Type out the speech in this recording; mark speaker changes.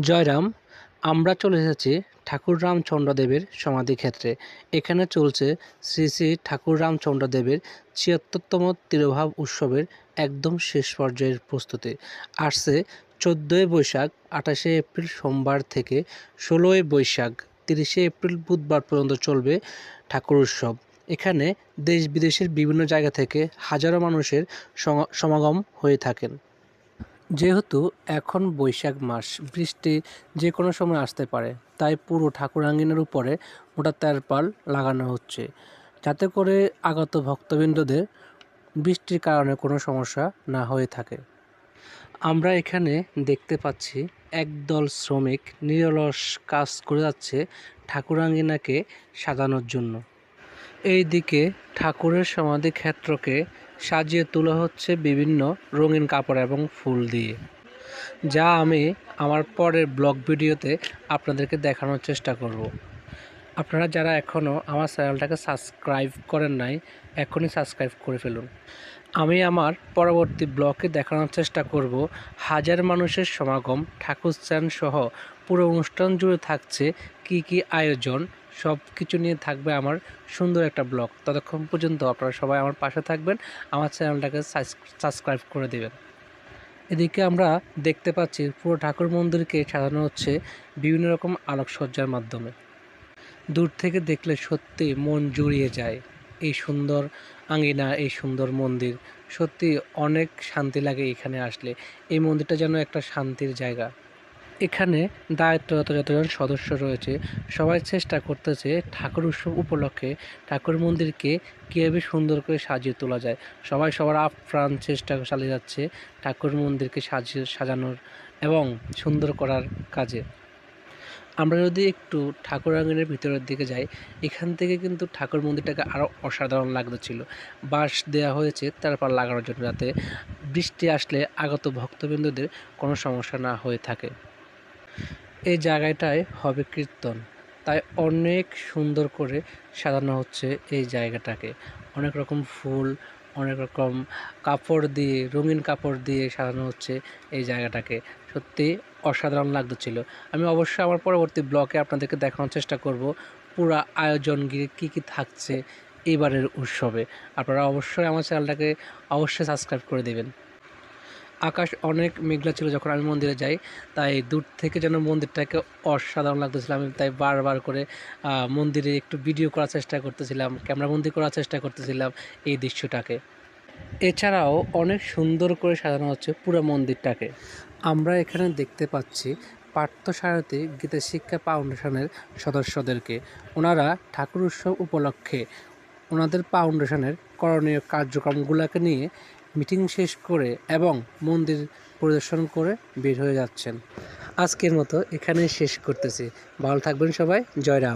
Speaker 1: জয়রাম আমরা চলে এসেছি ঠাকুর রামচন্দ্রদেবের সমাধিক্ষেত্রে। এখানে চলছে শ্রী শ্রী ঠাকুর রামচন্দ্রদেবের ছিয়াত্তরতম তিরোভাব উৎসবের একদম শেষ পর্যায়ের প্রস্তুতি। আসছে চোদ্দোই বৈশাখ, আঠাশে এপ্রিল সোমবার থেকে ষোলোই বৈশাখ, তিরিশে এপ্রিল বুধবার পর্যন্ত চলবে ঠাকুর উৎসব। এখানে দেশ বিদেশের বিভিন্ন জায়গা থেকে হাজারো মানুষের সমা- সমাগম হয়ে থাকেন। যেহেতু এখন বৈশাখ মাস, বৃষ্টি যে কোনো সময় আসতে পারে, তাই পুরো ঠাকুরাঙ্গিনের উপরে মোটা তেরপাল লাগানো হচ্ছে। যাতে করে আগত ভক্তবৃন্দদের বৃষ্টির কারণে কোনো সমস্যা না হয়ে থাকে। আমরা এখানে দেখতে পাচ্ছি একদল শ্রমিক নিরলস কাজ করে যাচ্ছে ঠাকুরাঙ্গিনাকে সাজানোর জন্য। এইদিকে ঠাকুরের সমাধি ক্ষেত্রকে সাজিয়ে তোলা হচ্ছে বিভিন্ন রঙিন কাপড় এবং ফুল দিয়ে। যা আমি আমার পরের ব্লগ ভিডিওতে আপনাদেরকে দেখানোর চেষ্টা করব। আপনারা যারা এখনও আমার চ্যানেলটাকে সাবস্ক্রাইব করেন নাই, এখনই সাবস্ক্রাইব করে ফেলুন। আমি আমার পরবর্তী ব্লগে দেখানোর চেষ্টা করব হাজার মানুষের সমাগম, ঠাকুর সহ পুরো অনুষ্ঠান জুড়ে থাকছে কি কি আয়োজন সব কিছু নিয়ে থাকবে আমার সুন্দর একটা ব্লগ। ততক্ষণ পর্যন্ত আপনারা সবাই আমার পাশে থাকবেন, আমার চ্যানেলটাকে সাবস্ক্রাইব করে দেবেন। এদিকে আমরা দেখতে পাচ্ছি পুরো ঠাকুর মন্দিরকে সাজানো হচ্ছে বিভিন্ন রকম আলোকসজ্জার মাধ্যমে। দূর থেকে দেখলে সত্যি মন জুড়িয়ে যায় এই সুন্দর আঙ্গিনা এই সুন্দর মন্দির। সত্যি অনেক শান্তি লাগে এখানে আসলে। এই মন্দিরটা যেন একটা শান্তির জায়গা। এখানে দায়িত্বরত যতজন সদস্য রয়েছে, সবাই চেষ্টা করতেছে ঠাকুর উৎসব উপলক্ষে ঠাকুর মন্দিরকে কীভাবে সুন্দর করে সাজিয়ে তোলা যায়। সবাই সবার আপ্রাণ চেষ্টা চালিয়ে যাচ্ছে ঠাকুর মন্দিরকে সাজিয়ে সাজানোর এবং সুন্দর করার কাজে। আমরা যদি একটু ঠাকুর আঙ্গনের ভিতরের দিকে যাই, এখান থেকে কিন্তু ঠাকুর মন্দিরটাকে আরও অসাধারণ লাগতেছিল বাঁশ দেওয়া হয়েছে, তারপর লাগানোর জন্য যাতে বৃষ্টি আসলে আগত ভক্তবৃন্দদের কোনো সমস্যা না হয়ে থাকে। এই জায়গাটায় হবে কীর্তন। তাই অনেক সুন্দর করে সাজানো হচ্ছে এই জায়গাটাকে। অনেক রকম ফুল, অনেক রকম কাপড় দিয়ে, রঙিন কাপড় দিয়ে সাজানো হচ্ছে এই জায়গাটাকে। সত্যি অসাধারণ লাগতেছিল। আমি অবশ্যই আমার পরবর্তী ব্লগে আপনাদেরকে দেখানোর চেষ্টা করব পুরা আয়োজন গিয়ে কী কী থাকছে এবারের উৎসবে। আপনারা অবশ্যই আমার চ্যানেলটাকে অবশ্যই সাবস্ক্রাইব করে দেবেন। আকাশ অনেক মেঘলা ছিল যখন আমি মন্দিরে যাই, তাই দূর থেকে যেন মন্দিরটাকে অসাধারণ লাগতেছিল। আমি তাই বারবার করে মন্দিরে একটু ভিডিও করার চেষ্টা করতেছিলাম ক্যামেরাবন্দি করার চেষ্টা করতেছিলাম এই দৃশ্যটাকে। এছাড়াও অনেক সুন্দর করে সাজানো হচ্ছে পুরো মন্দিরটাকে। আমরা এখানে দেখতে পাচ্ছি পার্থসারথী গীতা শিক্ষা ফাউন্ডেশনের সদস্যদেরকে। ওনারা ঠাকুর উৎসব উপলক্ষে ওনাদের ফাউন্ডেশনের করণীয় কার্যক্রমগুলোকে নিয়ে মিটিং শেষ করে এবং মন্দির পরিদর্শন করে বের হয়ে যাচ্ছেন। আজকের মতো এখানে শেষ করতেছি। ভালো থাকবেন সবাই। জয় রাম।